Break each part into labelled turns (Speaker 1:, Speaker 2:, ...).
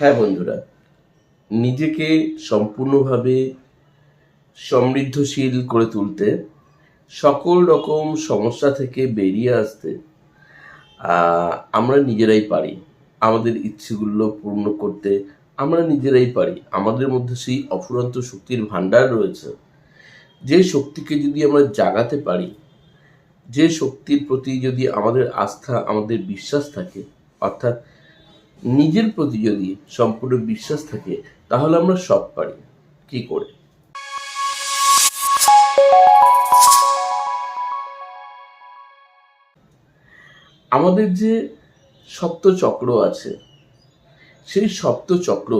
Speaker 1: হ্যাঁ বন্ধুরা, নিজেকে সম্পূর্ণভাবে সমৃদ্ধশীল করে তুলতে, সকল রকম সমস্যা থেকে বেরিয়ে আসতে আমরা নিজেরাই পারি। আমাদের ইচ্ছেগুলো পূর্ণ করতে আমরা নিজেরাই পারি। আমাদের মধ্যে সেই অফুরন্ত শক্তির ভাণ্ডার রয়েছে। যে শক্তিকে যদি আমরা জাগাতে পারি, যে শক্তির প্রতি যদি আমাদের আস্থা, আমাদের বিশ্বাস থাকে, অর্থাৎ নিজের প্রতি যদি সম্পূর্ণ বিশ্বাস থাকে, তাহলে আমরা সব পারি। কি করে? আমাদের যে সপ্ত চক্র আছে, সেই সপ্ত চক্র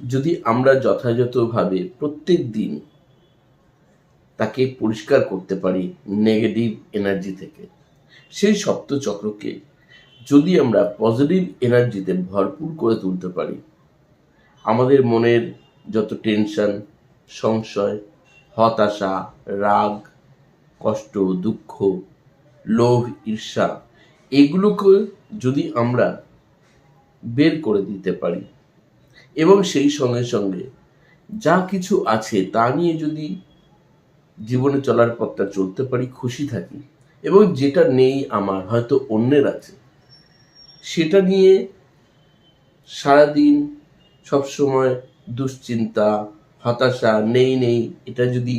Speaker 1: যদি আমরা যথাযথভাবে প্রত্যেক দিন তাকে পরিষ্কার করতে পারি নেগেটিভ এনার্জি থেকে, সেই সপ্ত চক্রকে যদি আমরা পজিটিভ এনার্জিতে ভরপুর করে তুলতে পারি, আমাদের মনের যত টেনশন সংশয়, হতাশা, রাগ, কষ্ট, দুঃখ, লোভ, ঈর্ষা, এগুলোকে যদি আমরা বের করে দিতে পারি এবং সেই সঙ্গে সঙ্গে যা কিছু আছে তা নিয়ে যদি জীবনে চলার পথটা চলতে পারি, খুশি থাকি এবং যেটা নেই আমার, হয়তো অন্যের আছে সেটা নিয়ে সারাদিন সবসময় দুশ্চিন্তা, হতাশা, নেই নেই, এটা যদি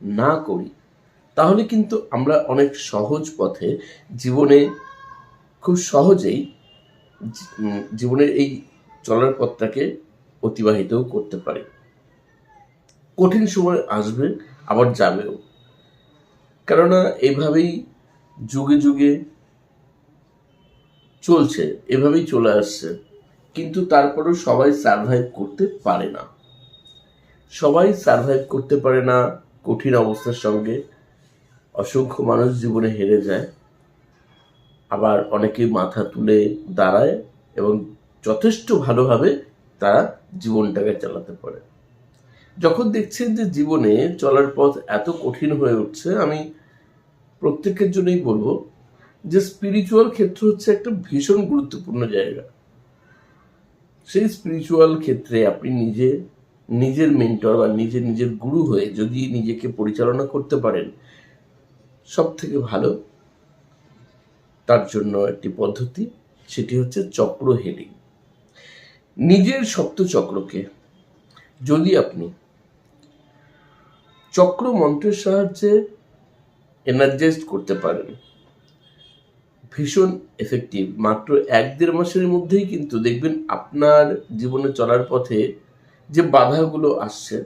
Speaker 1: না করি, তাহলে কিন্তু আমরা অনেক সহজ পথে জীবনে খুব সহজেই জীবনের এই চলার পথটাকে অতিবাহিতও করতে পারি। কঠিন সময় আসবে, আবার যাবেও। কেননা এভাবেই যুগে যুগে চলছে, এভাবেই চলে আসছে। কিন্তু তারপরেও সবাই সার্ভাইভ করতে পারে না। সবাই সার্ভাইভ করতে পারে না, কঠিন অবস্থার সঙ্গে। অসংখ্য মানুষ জীবনে হেরে যায়। আবার অনেকে মাথা তুলে দাঁড়ায় এবং যথেষ্ট ভালোভাবে তারা জীবনটাকে চালাতে পারে। যখন দেখছেন যে জীবনে চলার পথ এত কঠিন হয়ে উঠছে, আমি প্রত্যেকের জন্যই বলব যে স্পিরিচুয়াল ক্ষেত্র হচ্ছে একটা ভীষণ গুরুত্বপূর্ণ জায়গা। সেই স্পিরিচুয়াল ক্ষেত্রে আপনি নিজে, নিজের মেন্টর বা নিজে নিজের গুরু হয়ে যদি নিজেকে পরিচালনা করতে পারেন সব থেকে ভালো তার জন্য একটি পদ্ধতি, সেটি হচ্ছে চক্র হেডিং নিজের সপ্ত চক্রকে যদি আপনি চক্র মন্ত্রের সাহায্যে এনার্জাইজড করতে পারেন ভীষণ এফেক্টিভ মাত্র এক দেড় মাসের মধ্যেই কিন্তু দেখবেন আপনার জীবনে চলার পথে যে বাধাগুলো আসছে,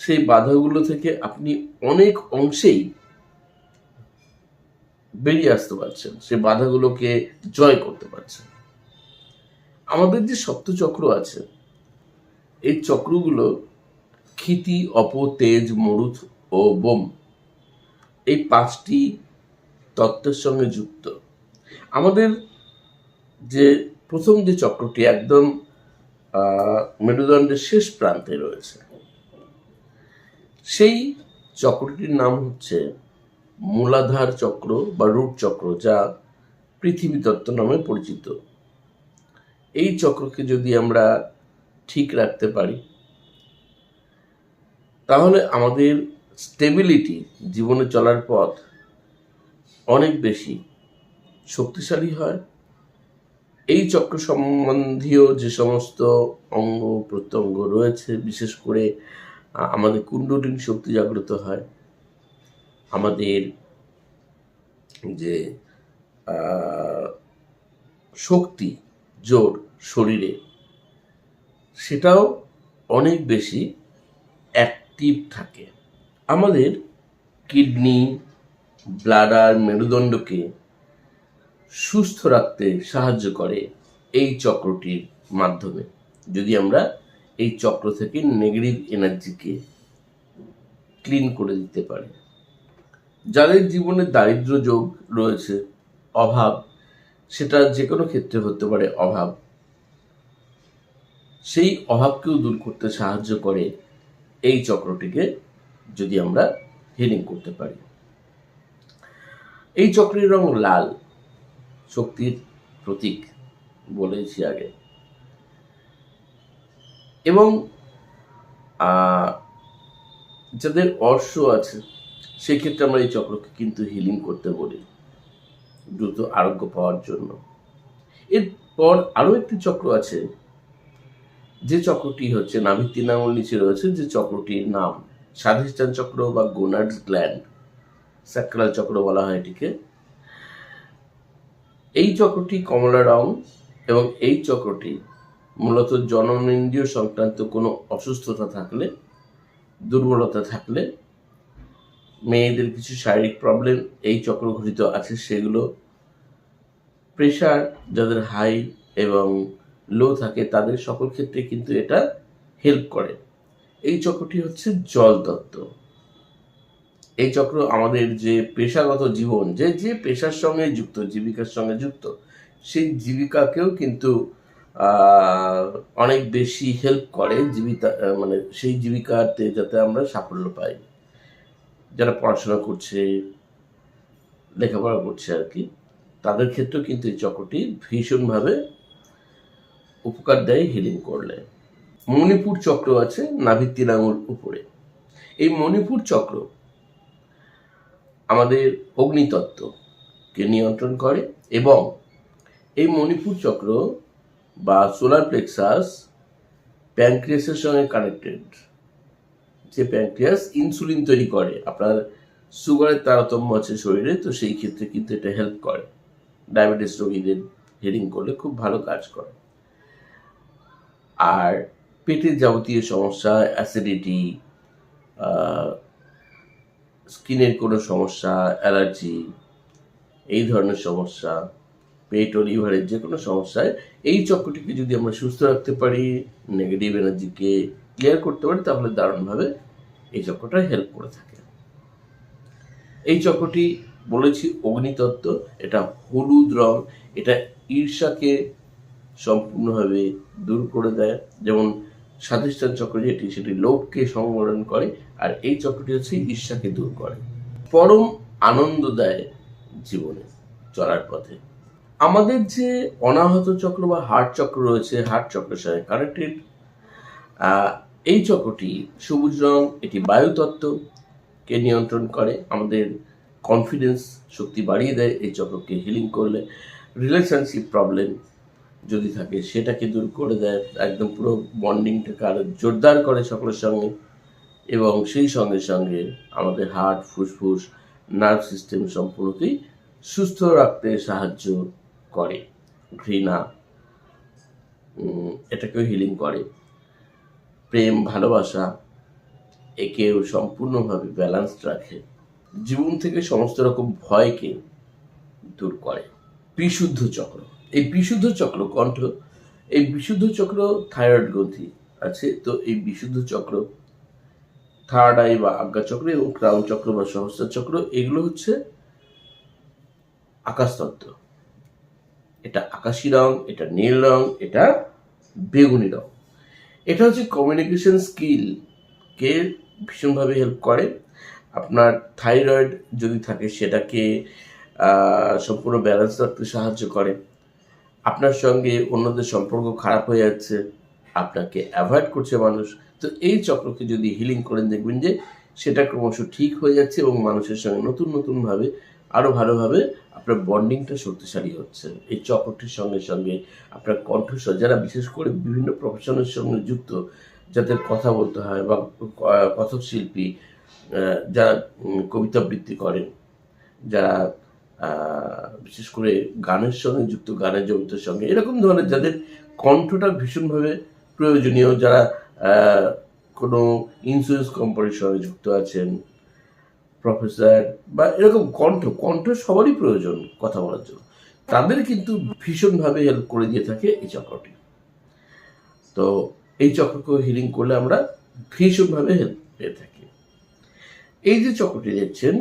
Speaker 1: সেই বাধাগুলো থেকে আপনি অনেক অংশেই বেরিয়ে আসতে পারছেন। সেই বাধাগুলোকে জয় করতে পারছেন। আমাদের যে সপ্ত চক্র আছে, এই চক্রগুলো ক্ষিতি অপ তেজ মরুথ ও বোম, এই পাঁচটি তত্ত্বের সঙ্গে যুক্ত। আমাদের যে প্রথম যে চক্রটি একদম মেরুদণ্ডের শেষ প্রান্তে রয়েছে, সেই চক্রটির নাম হচ্ছে মূলাধার চক্র বা রুট চক্র, যা পৃথিবী তত্ত্ব নামে পরিচিত। এই চক্রকে যদি আমরা ঠিক রাখতে পারি, তাহলে আমাদের স্টেবিলিটি জীবনে চলার পথ, অনেক বেশি শক্তিশালী হয়। এই চক্র সম্বন্ধীয় যে সমস্ত অঙ্গ প্রত্যঙ্গ রয়েছে, বিশেষ করে আমাদের কুণ্ডলিনী শক্তি জাগ্রত হয়, আমাদের যে শক্তি, জোর শরীরে, সেটাও অনেক বেশি অ্যাক্টিভ থাকে। আমাদের কিডনি ব্লাডার মেরুদণ্ডকে সুস্থ রাখতে সাহায্য করে এই চক্রটির মাধ্যমে। যদি আমরা এই চক্র থেকে নেগেটিভ এনার্জিকে ক্লিন করে দিতে পারি। যাদের জীবনে দারিদ্র যোগ রয়েছে, অভাব, সেটা যে কোনো ক্ষেত্রে হতে পারে অভাব। সেই অভাবকেও দূর করতে সাহায্য করে এই চক্রটিকে যদি আমরা হিলিং করতে পারি। এই চক্রের রং লাল। শক্তির প্রতীক বলেছি আগে। এবং যাদের অর্শ আছে, সেক্ষেত্রে আমরা এই চক্রকে কিন্তু হিলিং করতে বলি, দ্রুত আরোগ্য পাওয়ার জন্য। এরপর আরও একটি চক্র আছে, যে চক্রটি হচ্ছে নাভির তিন নিচে রয়েছে, যে চক্রটির নাম স্বাধিষ্ঠান চক্র বা গোনার্ডস গ্ল্যান্ড স্যাক্রাল চক্র বলা হয় এটিকে। এই চক্রটি কমলা রং এবং এই চক্রটি মূলত জননেন্দ্রিয় সংক্রান্ত কোনো অসুস্থতা থাকলে, দুর্বলতা থাকলে, মেয়েদের কিছু শারীরিক প্রবলেম এই চক্র ঘটিত আছে, সেগুলো প্রেশার যাদের হাই এবং লো থাকে, তাদের সকল ক্ষেত্রে কিন্তু এটা হেল্প করে। এই চক্রটি হচ্ছে জল তত্ত্ব। এই চক্র আমাদের যে পেশাগত জীবন, যে যে পেশার সঙ্গে যুক্ত, জীবিকার সঙ্গে যুক্ত, সেই জীবিকাকেও কিন্তু অনেক বেশি হেল্প করে জীবিকা মানে সেই জীবিকাতে যাতে আমরা সাফল্য পাই। যারা পড়াশোনা করছে, লেখাপড়া করছে আর কি, তাদের ক্ষেত্রেও কিন্তু এই চক্রটি ভীষণভাবে উপকার দেয় হিলিং করলে। মণিপুর চক্র আছে নাভির উপরে। এই মণিপুর চক্র আমাদের অগ্নিতত্ত্বকে নিয়ন্ত্রণ করে এবং এই মণিপুর চক্র বা সোলার প্লেক্সাস প্যানক্রিয়াসের সঙ্গে কানেক্টেড যে প্যানক্রিয়াস ইনসুলিন তৈরি করে, আপনার সুগারের তারতম্য আছে শরীরে, তো সেই ক্ষেত্রে কিন্তু এটা হেল্প করে। ডায়াবেটিস রোগীদের হিলিং করলে খুব ভালো কাজ করে। আর পেটের যাবতীয় সমস্যা অ্যাসিডিটি স্কিনের কোনো সমস্যা, অ্যালার্জি, এই ধরনের সমস্যা, পেট ও লিভারের যে কোনো সমস্যায় এই চক্রটিকে যদি আমরা সুস্থ রাখতে পারি নেগেটিভ এনার্জিকে ক্লিয়ার করতে পারি, তাহলে দারুণভাবে এই চক্রটা হেল্প করে থাকে। এই চক্রটি বলেছি অগ্নিতত্ত্ব, এটা হলুদ রং, এটা ঈর্ষাকে সম্পূর্ণভাবে দূর করে দেয়। যেমন স্বাধিষ্ঠান চক্র যেটি, সেটি লোভকে সংবরণ করে আর এই চক্রটি হচ্ছে ঈর্ষাকে দূর করে। পরম আনন্দ দেয় জীবনে চলার পথে। আমাদের যে অনাহত চক্র বা হার্ট চক্র রয়েছে, হার্ট চক্রের সাথে কানেক্টেড এই চক্রটি সবুজ রং, এটি বায়ুতত্ত্বকে নিয়ন্ত্রণ করে। আমাদের কনফিডেন্স শক্তি বাড়িয়ে দেয়, এই চক্রকে হিলিং করলে। রিলেশনশিপ প্রবলেম যদি থাকে, সেটাকে দূর করে দেয়। একদম পুরো বন্ডিংটাকে আরও জোরদার করে সকলের সঙ্গে। এবং সেই সঙ্গে সঙ্গে আমাদের হার্ট ফুসফুস নার্ভ সিস্টেম সম্পূর্ণকেই সুস্থ রাখতে সাহায্য করে। ঘৃণা এটাকেও হিলিং করে। প্রেম, ভালোবাসা, একেও সম্পূর্ণভাবে ব্যালেন্সড রাখে। জীবন থেকে সমস্ত রকম ভয়কে দূর করে। বিশুদ্ধ চক্র। এই বিশুদ্ধ চক্র কণ্ঠ, এই বিশুদ্ধ চক্র থাইরয়েড গ্রন্থি আছে, তো এই বিশুদ্ধ চক্র থার্ড আই বা আজ্ঞা চক্র এবং ক্রাউন চক্র বা সহস্র চক্র, এগুলো হচ্ছে আকাশতত্ত্ব এটা আকাশি রং, এটা নীল রং, এটা বেগুনি রং। এটা হচ্ছে কমিউনিকেশন স্কিল কে ভীষণভাবে হেল্প করে। আপনার থাইরয়েড যদি থাকে, সেটাকে সম্পূর্ণ ব্যালেন্স রাখতে সাহায্য করে। আপনার সঙ্গে অন্যদের সম্পর্ক খারাপ হয়ে যাচ্ছে, আপনাকে অ্যাভয়েড করছে মানুষ। তো এই চক্রকে যদি হিলিং করেন, দেখবেন যে সেটা ক্রমশ ঠিক হয়ে যাচ্ছে এবং মানুষের সঙ্গে নতুন নতুনভাবে আরও ভালোভাবে আপনার বন্ডিংটা শক্তিশালী হচ্ছে। এই চক্রটির সঙ্গে সঙ্গে আপনার কণ্ঠস্বর, যারা বিশেষ করে বিভিন্ন প্রফেশনের সঙ্গে যুক্ত, যাদের কথা বলতে হয় বা কথক শিল্পী যারা কবিতা আবৃত্তি করেন, যারা বিশেষ করে গানের সঙ্গে যুক্ত, গানের জগতের সঙ্গে, এরকম ধরনের যাদের কণ্ঠটা ভীষণভাবে প্রয়োজনীয়, যারা কোনো ইন্স্যুরেন্স কোম্পানির সঙ্গে যুক্ত আছেন প্রফেসর বা এরকম কণ্ঠ কণ্ঠ সবারই প্রয়োজন কথা বলার জন্য। তাদের কিন্তু ভীষণভাবে হেল্প করে দিয়ে থাকে এই চক্রটি। তো এই চক্রকে হিলিং করলে আমরা ভীষণভাবে হেল্প পেয়ে থাকি। এই যে চক্রটি দেখছেন,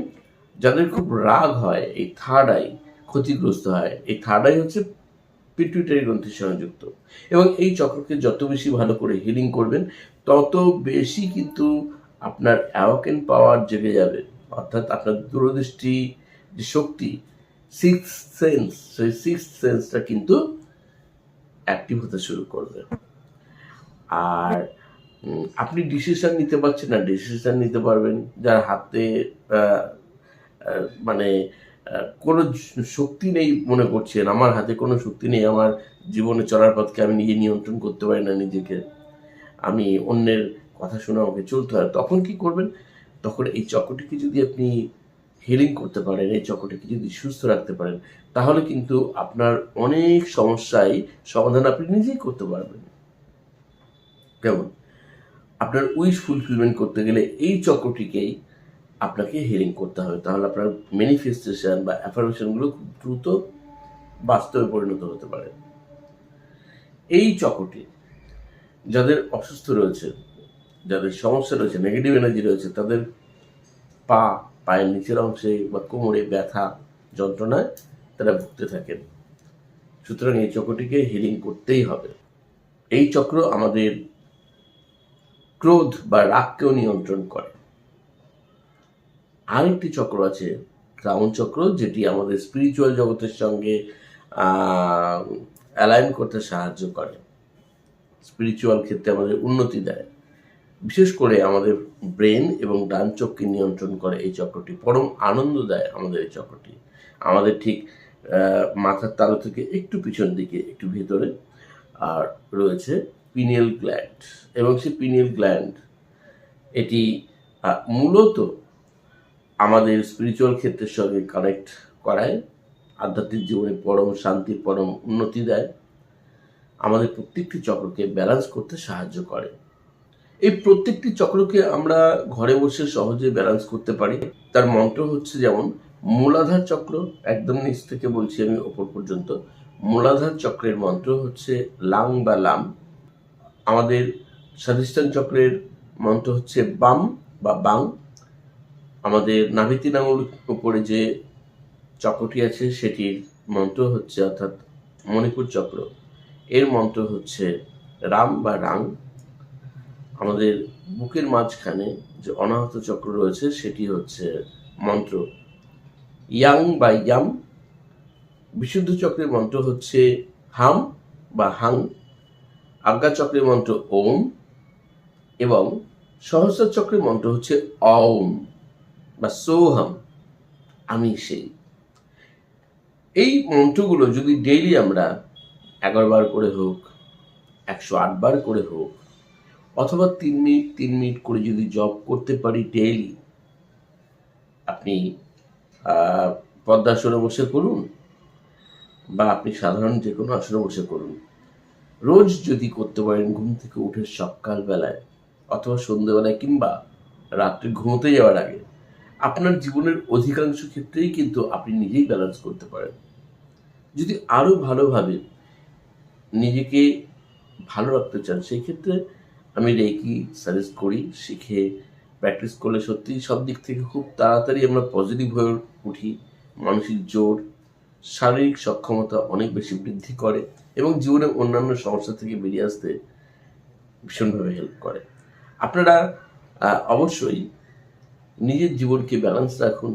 Speaker 1: যাদের খুব রাগ হয়, এই থার্ড আই ক্ষতিগ্রস্ত হয়, এই থার্ড আই হচ্ছে পিটুইটারি গ্রন্থির সঙ্গে যুক্ত। এবং এই চক্রকে যত বেশি ভালো করে হিলিং করবেন, তত বেশি কিন্তু আপনার অ্যাওয়াকেন পাওয়ার জেগে যাবে। অর্থাৎ আপনার দূরদৃষ্টি, যে শক্তি সিক্স সেন্স সেই সিক্স সেন্সটা কিন্তু অ্যাক্টিভ হতে শুরু করবে। আর আপনি ডিসিশন নিতে পারছেন না ডিসিশন নিতে পারবেন। যার হাতে মানে কোনো শক্তি নেই মনে করছেন আমার হাতে কোনো শক্তি নেই। আমার জীবনে চলার পথকে আমি নিজে নিয়ন্ত্রণ করতে পারি না নিজেকে। আমি অন্যের কথা শুনে আমাকে চলতে হয়। তখন কি করবেন? তখন এই চক্রটিকে যদি আপনি হিলিং করতে পারেন, এই চক্রটিকে যদি সুস্থ রাখতে পারেন, তাহলে কিন্তু আপনার অনেক সমস্যাই সমাধান আপনি নিজেই করতে পারবেন। কেমন? আপনার উইশ ফুলফিলমেন্ট করতে গেলে এই চক্রটিকেই আপনাকে হিলিং করতে হবে। তাহলে আপনার ম্যানিফেস্টেশন বা অ্যাফার্মেশনগুলো খুব দ্রুত বাস্তবে পরিণত হতে পারে। এই চক্রটি যাদের অসুস্থ রয়েছে, যাদের সমস্যা রয়েছে নেগেটিভ এনার্জি রয়েছে, তাদের পা, পায়ের নিচের অংশে বা কোমরে ব্যথা, যন্ত্রণায় তারা ভুগতে থাকেন। সুতরাং এই চক্রটিকে হিলিং করতেই হবে। এই চক্র আমাদের ক্রোধ বা রাগকেও নিয়ন্ত্রণ করে। আরেকটি চক্র আছে ক্রাউন চক্র, যেটি আমাদের স্পিরিচুয়াল জগতের সঙ্গে অ্যালাইন করতে সাহায্য করে। স্পিরিচুয়াল ক্ষেত্রে আমাদের উন্নতি দেয়। বিশেষ করে আমাদের ব্রেন এবং ডান চোখকে নিয়ন্ত্রণ করে এই চক্রটি। পরম আনন্দ দেয় আমাদের এই চক্রটি। আমাদের ঠিক মাথার তালু থেকে একটু পিছন দিকে, একটু ভেতরে, আর রয়েছে পিনিয়াল গ্ল্যান্ড এবং সেই পিনিয়াল গ্ল্যান্ড এটি মূলত আমাদের স্পিরিচুয়াল ক্ষেত্রের সঙ্গে কানেক্ট করায়, আধ্যাত্মিক জীবনে পরম শান্তি, পরম উন্নতি দেয়, আমাদের প্রত্যেকটি চক্রকে ব্যালেন্স করতে সাহায্য করে। এই প্রত্যেকটি চক্রকে আমরা ঘরে বসে সহজে ব্যালেন্স করতে পারি। তার মন্ত্র হচ্ছে যেমন, মূলাধার চক্র একদম নিচ থেকে বলছি আমি ওপর পর্যন্ত। মূলাধার চক্রের মন্ত্র হচ্ছে, লাং বা লাম আমাদের স্বাধিষ্ঠান চক্রের মন্ত্র হচ্ছে, বাম বা বাং আমাদের নাভিতিন আঙুল উপরে যে চক্রটি আছে, সেটির মন্ত্র হচ্ছে অর্থাৎ মণিপুর চক্র। এর মন্ত্র হচ্ছে রাম বা রাং। আমাদের বুকের মাঝখানে যে অনাহত চক্র রয়েছে, সেটি হচ্ছে মন্ত্র। ইয়াং বা ইয়াম। বিশুদ্ধ চক্রের মন্ত্র হচ্ছে হাম বা হাং। আজ্ঞা চক্রের মন্ত্র ওম। এবং সহস্র চক্রের মন্ত্র হচ্ছে অম বা সোহাম, আমি সেই। এই মন্ত্রগুলো যদি ডেইলি আমরা এগারো বার করে হোক, একশো আট বার করে হোক, অথবা তিন মিনিট তিন মিনিট করে যদি জব করতে পারি ডেইলি আপনি পদ্মাসনে বসে করুন বা আপনি সাধারণ যে কোনো আসনে বসে করুন। রোজ যদি করতে পারেন ঘুম থেকে উঠে সকালবেলায় অথবা সন্ধ্যেবেলায় কিংবা রাত্রে ঘুমোতে যাওয়ার আগে আপনার জীবনের অধিকাংশ ক্ষেত্রেই কিন্তু আপনি নিজেই ব্যালেন্স করতে পারেন। যদি আরও ভালোভাবে নিজেকে ভালো রাখতে চান, সেই ক্ষেত্রে আমি রেকি সাজেস্ট করি, শিখে প্র্যাকটিস করলে সত্যি সব দিক থেকে খুব তাড়াতাড়ি আমরা পজিটিভ হয়ে উঠি। মানসিক জোর, শারীরিক সক্ষমতা অনেক বেশি বৃদ্ধি করে এবং জীবনে অন্যান্য সমস্যা থেকে বেরিয়ে আসতে ভীষণভাবে হেল্প করে। আপনারা অবশ্যই নিজের জীবনকে ব্যালেন্স রাখুন,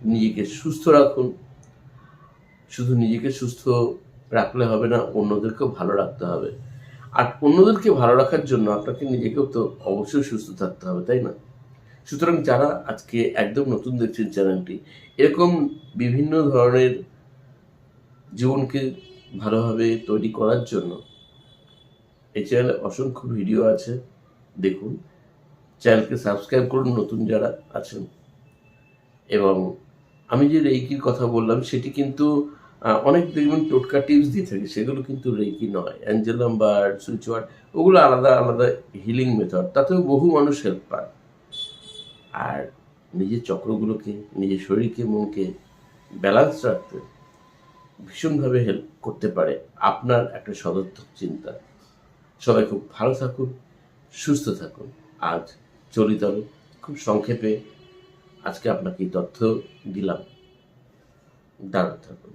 Speaker 1: নিজেকে সুস্থ রাখুন। শুধু নিজেকে সুস্থ রাখলে হবে না, অন্যদেরকেও ভালো রাখতে হবে। আর অন্যদেরকে ভালো রাখার জন্য আপনাকে নিজেকেও তো অবশ্যই সুস্থ থাকতে হবে, তাই না? সুতরাং যারা আজকে একদম নতুন দেখছেন চ্যানেলটি, এরকম বিভিন্ন ধরনের জীবনকে ভালোভাবে তৈরি করার জন্য এই চ্যানেলে অসংখ্য ভিডিও আছে, দেখুন। চ্যানেলকে সাবস্ক্রাইব করুন, নতুন যারা আছেন। এবং আমি যে রেইকির কথা বললাম, সেটি কিন্তু অনেক দেখবেন টোটকা টিপস দিয়ে থাকে। সেগুলো কিন্তু রেইকি নয়। অ্যাঞ্জেল নাম্বার সুইচ ওয়ার্ড, ওগুলো আলাদা আলাদা হিলিং মেথড। তাতেও বহু মানুষ হেল্প পায়। আর নিজের চক্রগুলোকে, নিজের শরীরকে, মনকে ব্যালেন্স রাখতে ভীষণভাবে হেল্প করতে পারে আপনার একটা সদর্থক চিন্তা। সবাই খুব ভালো থাকুন, সুস্থ থাকুন। আজ চলি তবে খুব সংক্ষেপে আজকে আপনাকে তথ্য দিলাম। দাঁড়াতে থাকুন।